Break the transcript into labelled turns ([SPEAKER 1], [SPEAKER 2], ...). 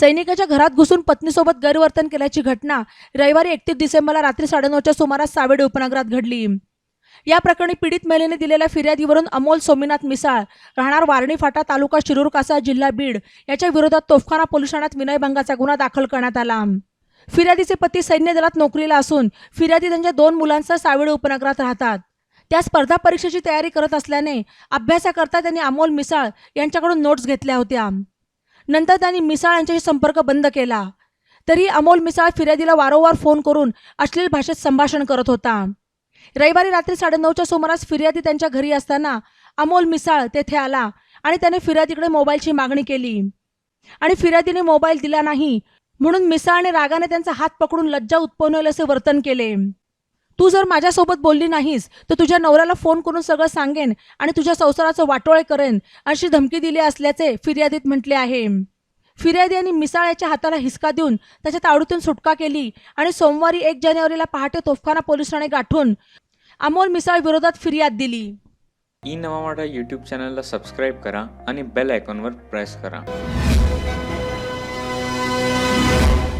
[SPEAKER 1] सैनिकाच्या घरात घुसून पत्नीसोबत गैरवर्तन केल्याची घटना रविवारी एकतीस डिसेंबरला रात्री साडेनऊच्या सुमारास सावेडे उपनगरात घडली. या प्रकरणी पीडित महिलेने दिलेल्या फिर्यादीवरून अमोल सोमीनाथ मिसाळ राहणार वारणी फाटा तालुका शिरूर कासा जिल्हा बीड याच्या विरोधात तोफखाना पोलीस ठाण्यात विनयभंगाचा गुन्हा दाखल करण्यात आला. फिर्यादीचे पती सैन्य दलात नोकरीला असून फिर्यादी त्यांच्या दोन मुलांसह सावेडे उपनगरात राहतात. त्या स्पर्धा परीक्षेची तयारी करत असल्याने अभ्यासाकरता त्यांनी अमोल मिसाळ यांच्याकडून नोट्स घेतल्या होत्या. नंतर त्यांनी मिसाळ यांच्याशी संपर्क बंद केला. तरी अमोल मिसाळ फिर्यादीला वारंवार फोन करून अश्लील भाषेत संभाषण करत होता. रविवारी रात्री साडेनऊच्या सुमारास फिर्यादी त्यांच्या घरी असताना अमोल मिसाळ तेथे आला आणि त्याने फिर्यादीकडे मोबाईलची मागणी केली. आणि फिर्यादीने मोबाईल दिला नाही म्हणून मिसाळने रागाने त्यांचा हात पकडून लज्जा उत्पन्न होईल असे वर्तन केले. तू जर माझ्यासोबत बोलली नाहीस तर तुझ्या नवऱ्याला फोन करून सगळं सांगेन आणि तुझ्या संसाराचं वाटोळे करेन. अशी धमकी दिली असल्याचे फिर्यादीत म्हटले आहे. फिर्यादी यांनी मिसाळ याच्या हाताला हिसका देऊन त्याच्या तावडीतून सुटका केली आणि सोमवारी एक जानेवारीला पहाटे तोफखाना पोलीस ठाणे गाठून अमोल मिसाळ विरोधात फिर्याद दिली.
[SPEAKER 2] ई नवा यूट्यूब चॅनलला सबस्क्राईब करा आणि बेल आयकॉनवर प्रेस करा.